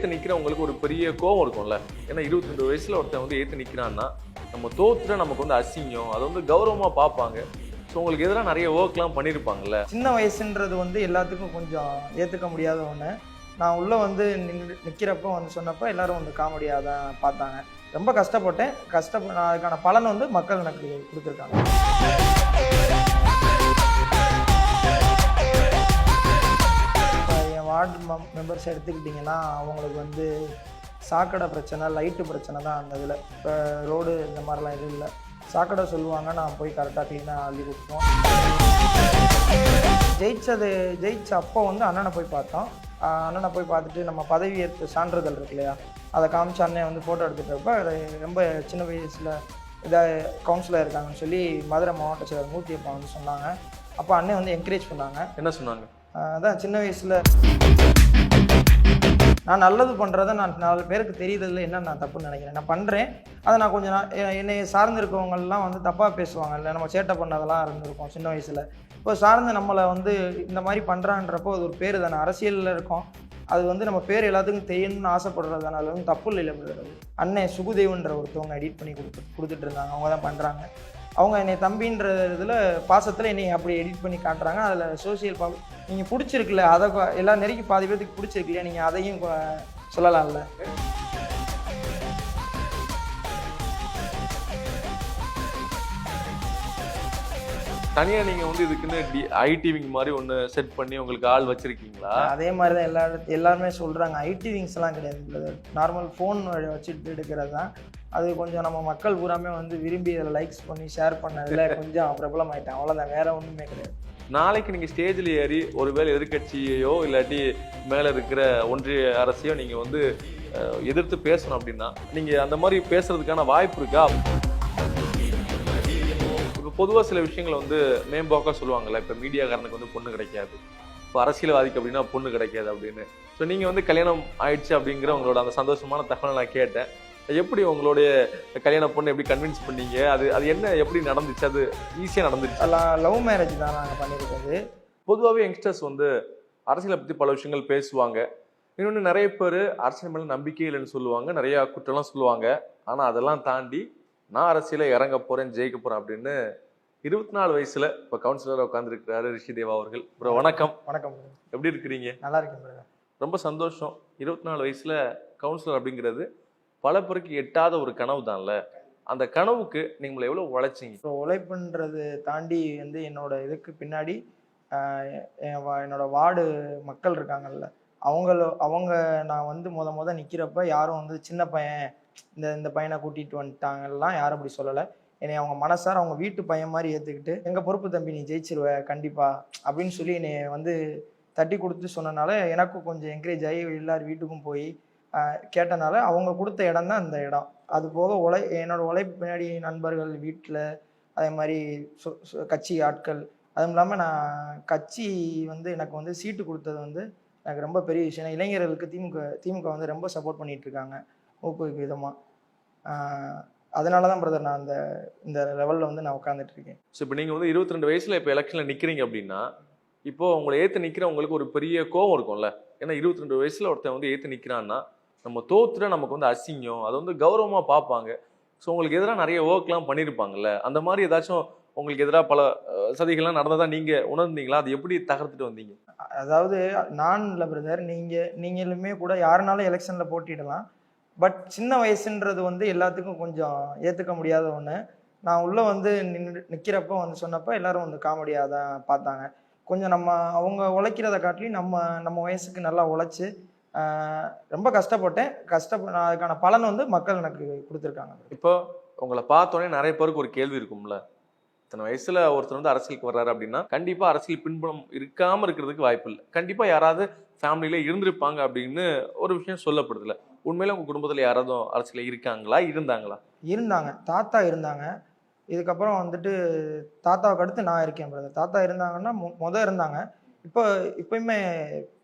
ஏற்று நிற்கிறவங்களுக்கு ஒரு பெரிய கோவம் இருக்கும்ல. ஏன்னா இருபத்தி ரெண்டு ஒருத்தன் வந்து ஏற்று நிற்கிறான்னா நம்ம தோத்துட்டா நமக்கு வந்து அசிங்கம் அதை வந்து கௌரவமாக பார்ப்பாங்க. ஸோ உங்களுக்கு எதிராக நிறைய ஒர்க்லாம் பண்ணியிருப்பாங்கல்ல சின்ன வயசுன்றது வந்து எல்லாத்துக்கும் கொஞ்சம் ஏற்றுக்க முடியாத ஒன்று நான் உள்ளே வந்து நின்று நிற்கிறப்போ வந்து சொன்னப்போ எல்லாரும் வந்து காமெடியாக தான் பார்த்தாங்க. ரொம்ப கஷ்டப்பட்டேன். கஷ்டப்ப நான் அதுக்கான பலன் வந்து மக்கள் எனக்கு கொடுத்துருக்காங்க. வார்டு என் மெம்பர்ஸ் எடுத்துக்கிட்டிங்கன்னா அவங்களுக்கு வந்து சாக்கடை பிரச்சனை லைட்டு பிரச்சனை தான் அந்த இதில். இப்போ ரோடு இந்த மாதிரிலாம் எதுவும் இல்லை. சாக்கடை சொல்லுவாங்க நான் போய் கரெக்டாக க்ளீனாக அள்ளி கொடுத்தோம் ஜெயிச்சது ஜெயிச்ச அப்போ வந்து அண்ணனை போய் பார்த்தோம். அண்ணனை போய் பார்த்துட்டு நம்ம பதவி ஏற்பு சான்றிதழ் இருக்கு இல்லையா? அதை காமிச்சு அண்ணன் வந்து ஃபோட்டோ எடுத்துட்டப்ப ரொம்ப சின்ன வயசில் இதாக கவுன்சிலர் இருக்காங்கன்னு சொல்லி மதுரை மாவட்ட செயலர் மூர்த்தி அப்பா வந்து சொன்னாங்க. அப்போ அண்ணன் வந்து என்கரேஜ் பண்ணாங்க. என்ன சொன்னாங்க? அதான் சின்ன வயசில் நான் நல்லது பண்ணுறத நான் நாலு பேருக்கு தெரியுறதுல என்ன நான் தப்புன்னு நினைக்கிறேன். நான் பண்ணுறேன் அதை நான் கொஞ்சம் நான் என்னை சார்ந்து இருக்கவங்கெல்லாம் வந்து தப்பாக பேசுவாங்க இல்லை நம்ம சேட்டை பண்ணதெல்லாம் இருந்திருக்கோம் சின்ன வயசில். இப்போ சார்ந்து நம்மளை வந்து இந்த மாதிரி பண்ணுறான்றப்போ அது ஒரு பேர் தானே. அரசியலில் இருக்கோம். அது வந்து நம்ம பேர் எல்லாத்துக்கும் தெரியணும்னு ஆசைப்படுறது தானே. அதில் வந்து தப்பு இல்லை brother அண்ணன் சுகுதேவன்ற ஒருத்தவங்க எடிட் பண்ணி கொடுத்து கொடுத்துட்டு இருந்தாங்க. அவங்க தான் பண்ணுறாங்க அவங்க என்னை தம்பின்ற இதில் பாசத்தில் என்னை அப்படி எடிட் பண்ணி காட்டுறாங்க. அதில் சோசியல் பா நீங்கள் பிடிச்சிருக்குல்ல அதை எல்லா நெருக்கி பாதி பேருக்கு பிடிச்சிருக்குல்லையா? நீங்கள் அதையும் சொல்லலாம்ல. தனியாக நீங்கள் வந்து இதுக்குன்னு டி ஐடிவிங் மாதிரி ஒன்று செட் பண்ணி உங்களுக்கு ஆள் வச்சிருக்கீங்களா? அதே மாதிரி தான் எல்லா எல்லாருமே சொல்கிறாங்க ஐடி விங்ஸ்லாம் கிடையாது நார்மல் ஃபோன் வச்சுட்டு எடுக்கிறது தான். அது கொஞ்சம் நம்ம மக்கள் பூராமே வந்து விரும்பி அதில் லைக்ஸ் பண்ணி ஷேர் பண்ணதில் கொஞ்சம் பிரபலம் ஆயிட்டாங்க. அவ்வளோதான் வேற ஒன்றுமே கிடையாது. நாளைக்கு நீங்கள் ஸ்டேஜில் ஏறி ஒருவேளை எதிர்க்கட்சியையோ இல்லாட்டி மேலே இருக்கிற ஒன்றிய அரசையோ நீங்கள் வந்து எதிர்த்து பேசணும் அப்படின்னா நீங்கள் அந்த மாதிரி பேசுறதுக்கான வாய்ப்பு இருக்கா? இப்போ பொதுவாக சில விஷயங்களை வந்து மேம்போக்காக சொல்லுவாங்கல்ல இப்போ மீடியாக்காரனுக்கு வந்து பொண்ணு கிடைக்காது. இப்போ அரசியல்வாதிக்கு அப்படின்னா பொண்ணு கிடைக்காது அப்படின்னு. ஸோ நீங்கள் வந்து கல்யாணம் ஆயிடுச்சு அப்படிங்கிற உங்களோட அந்த சந்தோஷமான தகவலை நான் கேட்டேன். எப்படி உங்களுடைய கல்யாண பொண்ணு எப்படி கன்வின்ஸ் பண்ணீங்க? அது அது என்ன எப்படி நடந்துச்சு? அது ஈஸியாக நடந்துச்சு லவ் மேரேஜ் தான் நாங்கள் பண்ணியிருக்கிறது பொதுவாகவே யங்ஸ்டர்ஸ் வந்து அரசியலை பற்றி பல விஷயங்கள் பேசுவாங்க. இன்னொன்று நிறைய பேர் அரசியல் மேலே நம்பிக்கை இல்லைன்னு சொல்லுவாங்க. நிறைய குற்றம்லாம் சொல்லுவாங்க. ஆனால் அதெல்லாம் தாண்டி நான் அரசியல இறங்க போகிறேன் ஜெயிக்க போகிறேன் அப்படின்னு இருபத்தி நாலு வயசுல இப்போ கவுன்சிலராக உட்காந்துருக்கிறாரு ரிஷி தேவா அவர்கள். ப்ரோ வணக்கம். வணக்கம். எப்படி இருக்கிறீங்க? நல்லா இருக்கேன். ரொம்ப சந்தோஷம். இருபத்தி நாலு வயசுல கவுன்சிலர் அப்படிங்கிறது பல பேருக்கு எட்டாத ஒரு கனவு தான்ல. அந்த கனவுக்கு நீங்கள் எவ்வளோ உழைச்சிங்க? இப்போ உழைப்புன்றது தாண்டி வந்து என்னோட இதுக்கு பின்னாடி என்னோட வார்டு மக்கள் இருக்காங்கல்ல அவங்கள அவங்க நான் வந்து முத முத நிற்கிறப்ப யாரும் வந்து சின்ன பையன் இந்த இந்த பையனை கூட்டிகிட்டு வந்துட்டாங்கலாம் யாரும் அப்படி சொல்லலை. என்னை அவங்க மனசார அவங்க வீட்டு பையன் மாதிரி ஏற்றுக்கிட்டு எங்கள் பொறுப்பு தம்பி நீ ஜெயிச்சிருவ கண்டிப்பாக அப்படின்னு சொல்லி என்னை வந்து தட்டி கொடுத்து சொன்னனால எனக்கும் கொஞ்சம் என்கரேஜ் ஆகி எல்லார் வீட்டுக்கும் போய் கேட்டனால அவங்க கொடுத்த இடம் தான் இந்த இடம். அது போக உழை என்னோட உழைப்பு பின்னாடி நண்பர்கள் வீட்டில் அதே மாதிரி சொ- கட்சி ஆட்கள். அதுவும் இல்லாமல் நான் கட்சி வந்து எனக்கு வந்து சீட்டு கொடுத்தது வந்து எனக்கு ரொம்ப பெரிய விஷயம். இளைஞர்களுக்கு திமுக திமுக வந்து ரொம்ப சப்போர்ட் பண்ணிட்டு இருக்காங்க ஊக்குவிக்கும் விதமாக அதனால தான் பிரதர் நான் அந்த இந்த லெவலில் வந்து நான் உட்காந்துட்டு இருக்கேன் ஸோ இப்போ நீங்கள் வந்து இருபத்தி ரெண்டு வயசில் இப்போ எலெக்ஷனில் நிற்கிறீங்க அப்படின்னா இப்போ உங்களை ஏற்று நிற்கிறவங்களுக்கு ஒரு பெரிய கோவம் இருக்கும்ல? ஏன்னா இருபத்தி ரெண்டு வயசில் ஒருத்தன் வந்து ஏற்று நிற்கிறான்னா நம்ம தோத்துட்டா நமக்கு வந்து அசிங்கம் அதை வந்து கௌரவமாக பார்ப்பாங்க. ஸோ உங்களுக்கு எதிராக நிறைய ஒர்க்லாம் பண்ணியிருப்பாங்கல்ல அந்த மாதிரி ஏதாச்சும் உங்களுக்கு எதிராக பல சதிகள்லாம் நடந்ததா நீங்கள் உணர்ந்தீங்களா? அது எப்படி தகர்த்துட்டு வந்தீங்க? அதாவது நான் இல்லை பிரதர் நீங்கள் நீங்களுமே கூட யாருனாலும் எலெக்ஷனில் போட்டிடலாம். பட் சின்ன வயசுன்றது வந்து எல்லாத்துக்கும் கொஞ்சம் ஏற்றுக்க முடியாத ஒன்று நான் உள்ளே வந்து நின்று நிற்கிறப்போ வந்து சொன்னப்போ எல்லாரும் வந்து காமெடியாக தான் பார்த்தாங்க. கொஞ்சம் நம்ம அவங்க உழைக்கிறத காட்டிலும் நம்ம நம்ம வயசுக்கு நல்லா உழைச்சி ரொம்ப கஷ்டப்பட்டேன். கஷ்டப்ப அதுக்கான பலன் வந்து மக்கள் எனக்கு கொடுத்துருக்காங்க. இப்போ உங்களை பார்த்தோன்னே நிறைய பேருக்கு ஒரு கேள்வி இருக்கும்ல. இத்தனை வயசுல ஒருத்தர் வந்து அரசியலுக்கு வர்றாரு அப்படின்னா கண்டிப்பா அரசியல் பின்புலம் இருக்காம இருக்கிறதுக்கு வாய்ப்பு இல்லை. கண்டிப்பா யாராவது ஃபேமிலியில இருந்திருப்பாங்க அப்படின்னு ஒரு விஷயம் சொல்லப்படுதுல. உண்மையில உங்க குடும்பத்துல யாராவது அரசியல இருக்காங்களா? இருந்தாங்களா? இருந்தாங்க. தாத்தா இருந்தாங்க. இதுக்கப்புறம் வந்துட்டு தாத்தாவுக்கு அடுத்து நான் இருக்கேன் பிரதர் தாத்தா இருந்தாங்கன்னா மொ முத இருந்தாங்க. இப்போ இப்பயுமே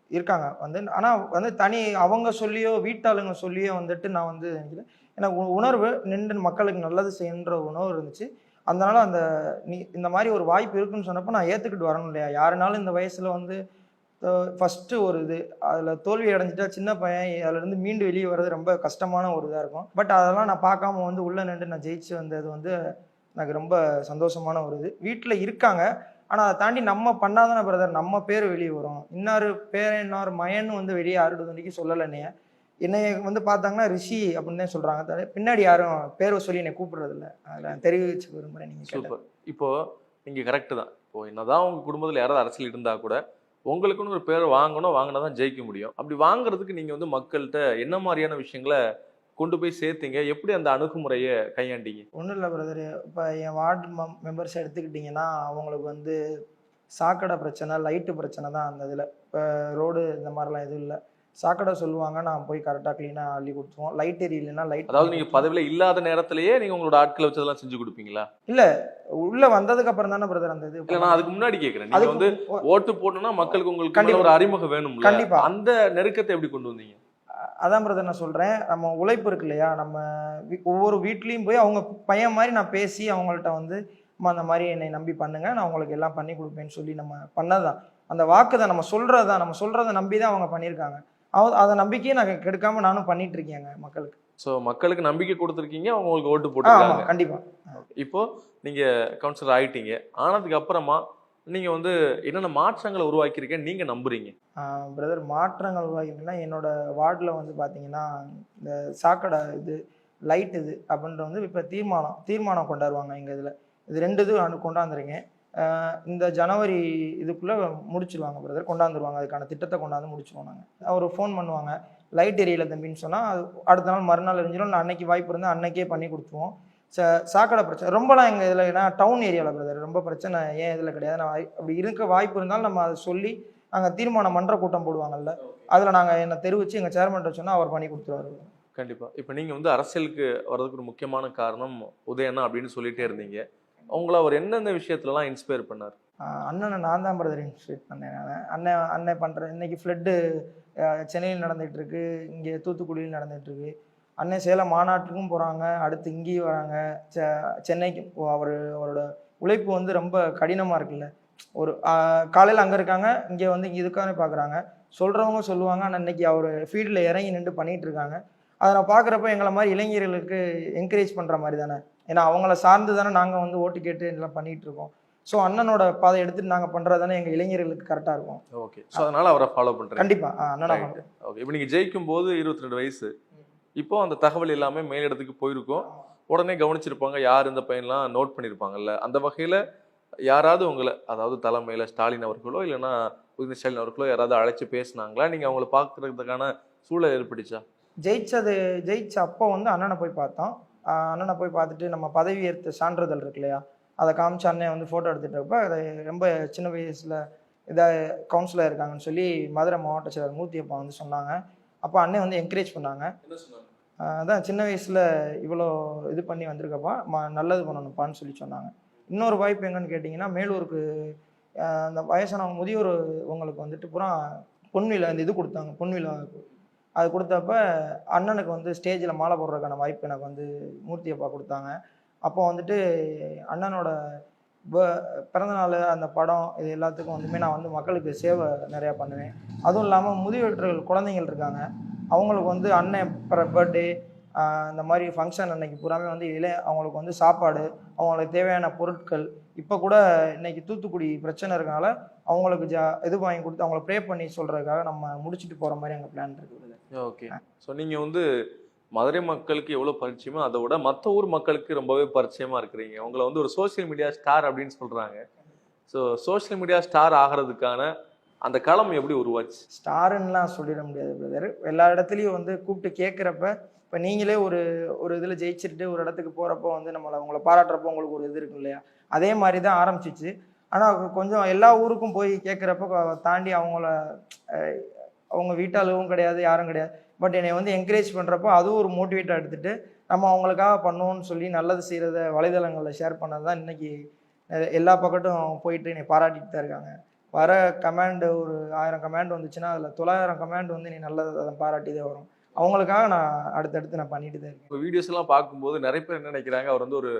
இருக்காங்க. வந்து ஆனால் வந்து தனி அவங்க சொல்லியோ வீட்டாளுங்க சொல்லியோ வந்துட்டு நான் வந்து நினைக்கல. எனக்கு உ- உணர்வு நின்று மக்களுக்கு நல்லது செய்யுன்ற உணர்வு இருந்துச்சு. அதனால அந்த நீ இந்த மாதிரி ஒரு வாய்ப்பு இருக்குன்னு சொன்னப்போ நான் ஏற்றுக்கிட்டு வரணும் இல்லையா? யாருனாலும் இந்த வயசில் வந்து ஃபஸ்ட்டு ஒரு இது அதில் தோல்வி அடைஞ்சிட்டா சின்ன பையன் அதுலேருந்து மீண்டு வெளியே வர்றது ரொம்ப கஷ்டமான ஒரு இதாக இருக்கும். பட் அதெல்லாம் நான் பார்க்காம வந்து உள்ளே நின்று நான் ஜெயிச்சு வந்தது வந்து எனக்கு ரொம்ப சந்தோஷமான ஒரு இது. வீட்டில் இருக்காங்க. ஆனால் அதை தாண்டி நம்ம பண்ணாதானே பிரதர் நம்ம பேர் வெளியே வரும். இன்னொரு பேர் இன்னொரு மயன்னு வந்து வெளியே யாருடைய வரைக்கும் சொல்லலைன்னே. வந்து பார்த்தாங்கன்னா ரிஷி அப்படின்னு தான் சொல்கிறாங்க தவிர பின்னாடி யாரும் பேரை சொல்லி என்னை கூப்பிடுறதில்ல. அதில் தெரிவிச்சு விரும்புகிறேன் நீங்கள் சூப்பர். இப்போது நீங்கள் கரெக்டு தான். இப்போது என்னதான் உங்கள் குடும்பத்தில் யாராவது அரசியல் இருந்தால் கூட உங்களுக்குன்னு ஒரு பேர் வாங்கணும் வாங்கினா தான் ஜெயிக்க முடியும். அப்படி வாங்குறதுக்கு நீங்கள் வந்து மக்கள்கிட்ட என்ன மாதிரியான விஷயங்களை கொண்டு போய் சேர்த்தீங்க? எப்படி அந்த அணுகுமுறையை கையாண்டீங்க? ஒன்றும் இல்லை பிரதர் இப்போ என் வார்டு மெம்பர்ஸ் எடுத்துக்கிட்டிங்கன்னா அவங்களுக்கு வந்து சாக்கடை பிரச்சனை லைட்டு பிரச்சனை தான் அந்த இதில். இப்போ ரோடு இந்த மாதிரிலாம் எதுவும் இல்லை. சாக்கடை சொல்லுவாங்க நான் போய் கரெக்டாக க்ளீனாக அள்ளி கொடுத்துருவோம். லைட் எரியலைன்னா லைட் அதாவது நீங்க பதவியில இல்லாத நேரத்திலேயே நீங்க உங்களோட ஆட்களை வச்சதெல்லாம் செஞ்சு கொடுப்பீங்களா? உள்ள வந்ததுக்கு அப்புறம் தானே பிரதர் அந்த இது இல்ல நான் அதுக்கு முன்னாடி கேக்குறேன். நீங்க அதுக்கு வந்து ஓட்டு போட்டோம்னா மக்களுக்கு உங்களுக்கு கண்டிப்பா. மேல ஒரு அறிமுகம் வேணும்ல. கண்டிப்பா. அந்த நெருக்கத்தை எப்படி கொண்டு வந்தீங்க? அதான் பிரதர் நான் சொல்கிறேன் நம்ம உழைப்பு இருக்கு இல்லையா? நம்ம ஒவ்வொரு வீட்லேயும் போய் அவங்க பையன் மாதிரி நான் பேசி அவங்கள்ட்ட வந்து அம்மா அந்த மாதிரி என்னை நம்பி பண்ணுங்க. நான் உங்களுக்கு எல்லாம் பண்ணி கொடுப்பேன்னு சொல்லி நம்ம பண்ணதான் அந்த வாக்கு தான் நம்ம சொல்கிறது தான் நம்ம சொல்கிறத நம்பி தான் அவங்க பண்ணியிருக்காங்க. அவ அதை நம்பிக்கையை நான் கெடுக்காம நானும் பண்ணிட்டு இருக்கேங்க மக்களுக்கு. சோ மக்களுக்கு நம்பிக்கை கொடுத்துருக்கீங்க. அவங்க உங்களுக்கு ஓட்டு ஆமாம் கண்டிப்பாக இப்போ நீங்க கவுன்சிலர் ஆயிட்டீங்க. ஆனதுக்கு அப்புறமா நீங்கள் வந்து என்னென்ன மாற்றங்களை உருவாக்கியிருக்கேன்னு நீங்கள் நம்புறீங்க? பிரதர் மாற்றங்கள் உருவாகிட்டுனா என்னோட வார்டில் வந்து பார்த்தீங்கன்னா இந்த சாக்கடை இது லைட் இது அப்படின்ற வந்து இப்போ தீர்மானம் தீர்மானம் கொண்டாடுவாங்க எங்கள் இதில். இது ரெண்டு இது அனு கொண்டாந்துருங்க. இந்த ஜனவரி இதுக்குள்ளே முடிச்சிருவாங்க பிரதர் கொண்டாந்துருவாங்க. அதுக்கான திட்டத்தை கொண்டாந்து முடிச்சிருவோம் நாங்கள் அவர் ஃபோன் பண்ணுவாங்க லைட் எரியல தம்பின்னு சொன்னால் அது அடுத்த நாள் மறுநாள் எரிஞ்சிடும் அன்னைக்கு வாய்ப்பு இருந்தால் அன்னைக்கே பண்ணி கொடுத்துருவோம். ச சாக்கடை பிரச்சனை ரொம்பலாம் எங்கள் இதில் ஏன்னா டவுன் ஏரியாவில் பிரதர் ரொம்ப பிரச்சனை ஏன் இதில் கிடையாது. நான் அப்படி இருக்க வாய்ப்பு இருந்தாலும் நம்ம அதை சொல்லி நாங்கள் தீர்மானம் மன்ற கூட்டம் போடுவாங்கல்ல அதில் நாங்கள் என்னை தெரிவித்து எங்கள் சேர்மன்ட்ட சொன்னால் அவர் பண்ணி கொடுத்துருவாரு. கண்டிப்பா. இப்போ நீங்க வந்து அரசியலுக்கு வர்றதுக்கு ஒரு முக்கியமான காரணம் உதயண்ணா அப்படின்னு சொல்லிட்டே இருந்தீங்க. உங்களை அவர் எந்தெந்த விஷயத்துலலாம் இன்ஸ்பயர் பண்ணார்? அண்ணனை நான் தான் பிரதர் இன்ஸ்டியூட் பண்ணேன் நான். அண்ணன் அண்ணன் பண்ணுறேன் இன்னைக்கு ஃப்ளட்டு சென்னையில் நடந்துகிட்டு இருக்கு இங்கே தூத்துக்குடியில் நடந்துகிட்டு இருக்கு. அண்ணன் சேலம் மாநாட்டுக்கும் போகிறாங்க அடுத்து இங்கேயும் வராங்க. செ- சென்னைக்கு அவர் அவரோட உழைப்பு வந்து ரொம்ப கடினமாக இருக்குல்ல. ஒரு காலையில் அங்கே இருக்காங்க இங்கே வந்து இங்கே இதுக்காக பார்க்குறாங்க சொல்கிறவங்க சொல்லுவாங்க ஆனால் இன்னைக்கு அவர் ஃபீல்டில் இறங்கி நின்று பண்ணிகிட்டு இருக்காங்க. அதை நான் பார்க்குறப்ப எங்களை மாதிரி இளைஞர்களுக்கு என்கரேஜ் பண்ணுற மாதிரி தானே. ஏன்னா அவங்கள சார்ந்து தானே நாங்கள் வந்து ஓட்டு கேட்டு எல்லாம் பண்ணிகிட்டு இருக்கோம். ஸோ அண்ணனோட பாதை எடுத்துட்டு நாங்கள் பண்ணுறது தானே எங்கள் இளைஞர்களுக்கு கரெக்டாக இருக்கும். ஓகே ஸோ அதனால அவரை ஃபாலோ பண்றேன் கண்டிப்பாக அண்ணனா. பண்ணுறேன் ஓகே இப்போ நீங்க ஜெயிக்கும் போது இருபத்தி ரெண்டு வயசு. இப்போ அந்த தகவல் எல்லாமே மேலிடத்துக்கு போயிருக்கும். உடனே கவனிச்சிருப்பாங்க யார் இந்த பையன்லாம் நோட் பண்ணியிருப்பாங்கல்ல அந்த வகையில யாராவது உங்களை அதாவது தலைமையில ஸ்டாலின் அவர்களோ இல்லைன்னா உதயநிதி ஸ்டாலின் அவர்களோ யாராவது அழைச்சு பேசுனாங்களா? நீங்க அவங்கள பார்க்கறதுக்கான சூழல் ஏற்பட்டுச்சா? ஜெயிச்சது ஜெயிச்ச அப்போ வந்து அண்ணனை போய் பார்த்தோம் அண்ணனை போய் பார்த்துட்டு நம்ம பதவி ஏற்ற சான்றிதழ் இருக்கு இல்லையா? அதை காமிச்சு அண்ணன் வந்து ஃபோட்டோ எடுத்துட்டு இருப்ப அதை ரொம்ப சின்ன வயசில் இதாக கவுன்சிலர் இருக்காங்கன்னு சொல்லி மதுரை மாவட்ட செயலர் மூர்த்தி அப்பா வந்து சொன்னாங்க. அப்போ அண்ணன் வந்து என்கரேஜ் பண்ணாங்க. அதான் சின்ன வயசில் இவ்வளோ இது பண்ணி வந்திருக்கப்பா ம நல்லது பண்ணணும்ப்பான்னு சொல்லி சொன்னாங்க. இன்னொரு வாய்ப்பு எங்கன்னு கேட்டிங்கன்னா மேலூருக்கு அந்த வயசானவங்க முதியோர் உங்களுக்கு வந்துட்டு பூரா பொன்விழா இந்த இது கொடுத்தாங்க பொன்விழா அது கொடுத்தப்ப அண்ணனுக்கு வந்து ஸ்டேஜில் மாலை போடுறதுக்கான வாய்ப்பு எனக்கு வந்து மூர்த்தி அப்பா கொடுத்தாங்க. அப்போ வந்துட்டு அண்ணனோட ப- பிறந்தநாள் அந்த படம் இது எல்லாத்துக்கும் வந்துமே நான் வந்து மக்களுக்கு சேவை நிறையா பண்ணுவேன். அதுவும் இல்லாமல் முதியோற்றர்கள் குழந்தைங்கள் இருக்காங்க. அவங்களுக்கு வந்து அண்ணன் பர்த்டே இந்த மாதிரி ஃபங்க்ஷன் அன்னைக்கு பூராமே வந்து இதில் அவங்களுக்கு வந்து சாப்பாடு அவங்களுக்கு தேவையான பொருட்கள். இப்போ கூட இன்னைக்கு தூத்துக்குடி பிரச்சனை இருக்கனால அவங்களுக்கு ஜா இது வாங்கி கொடுத்து அவங்கள ப்ரே பண்ணி சொல்கிறதுக்காக நம்ம முடிச்சுட்டு போகிற மாதிரி எங்கள் பிளான் இருக்குது ஓகே. ஸோ நீங்கள் வந்து மதுரை மக்களுக்கு எவ்வளோ பரிச்சயமோ அதை விட மற்ற ஊர் மக்களுக்கு ரொம்பவே பரிச்சயமாக இருக்கிறீங்க. உங்களை வந்து ஒரு சோஷியல் மீடியா ஸ்டார் அப்படின்னு சொல்கிறாங்க ஸோ சோஷியல் மீடியா ஸ்டார் ஆகிறதுக்கான அந்த களம் எப்படி உருவாச்சு? ஸ்டாருன்னெலாம் சொல்லிட முடியாது பிரதர் எல்லா இடத்துலையும் வந்து கூப்பிட்டு கேட்குறப்ப இப்போ நீங்களே ஒரு ஒரு இதில் ஜெயிச்சிட்டு ஒரு இடத்துக்கு போகிறப்போ வந்து நம்மளை உங்களை பாராட்டுறப்போ உங்களுக்கு ஒரு இது இருக்கும் இல்லையா? அதே மாதிரி தான் ஆரம்பிச்சிச்சு. ஆனால் கொஞ்சம் எல்லா ஊருக்கும் போய் கேட்குறப்ப தாண்டி அவங்கள அவங்க வீட்டாளவும் கிடையாது யாரும் கிடையாது. பட் என்னை வந்து என்கரேஜ் பண்ணுறப்போ அதுவும் ஒரு மோட்டிவேட்டாக எடுத்துகிட்டு நம்ம அவங்களுக்காக பண்ணோன்னு சொல்லி நல்லது செய்கிறத வலைதளங்களில் ஷேர் பண்ணது தான் இன்றைக்கி எல்லா பக்கட்டும் போயிட்டு என்னை பாராட்டிட்டு தான் இருக்காங்க. வர கமாண்ட் ஒரு ஆயிரம் கமாண்ட் வந்துச்சுன்னா அதில் தொள்ளாயிரம் கமாண்ட் வந்து நீ நல்லதை அதை பாராட்டி தான் வரும். அவங்களுக்காக நான் அடுத்தடுத்து நான் பண்ணிட்டு தான் இருக்கேன். இப்போ வீடியோஸ் எல்லாம் பார்க்கும்போது நிறைய பேர் என்ன நினைக்கிறாங்க அவர் வந்து ஒரு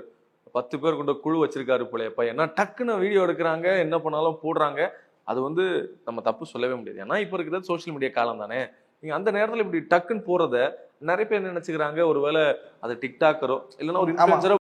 பத்து பேர் கொண்ட குழு வச்சிருக்காரு போலயப்பா. ஏன்னா டக்குன்னு வீடியோ எடுக்கிறாங்க என்ன பண்ணாலும் போடுறாங்க. அது வந்து நம்ம தப்பு சொல்லவே முடியாது. ஏன்னா இப்போ இருக்கிறது சோஷியல் மீடியா காலம் தானே. நீங்க அந்த நேரத்துல இப்படி டக்குன்னு போறத நிறைய பேர் என்ன நினைச்சுக்கிறாங்க ஒருவேளை அது டிக்டாக்கரோ இல்லைன்னா ஒரு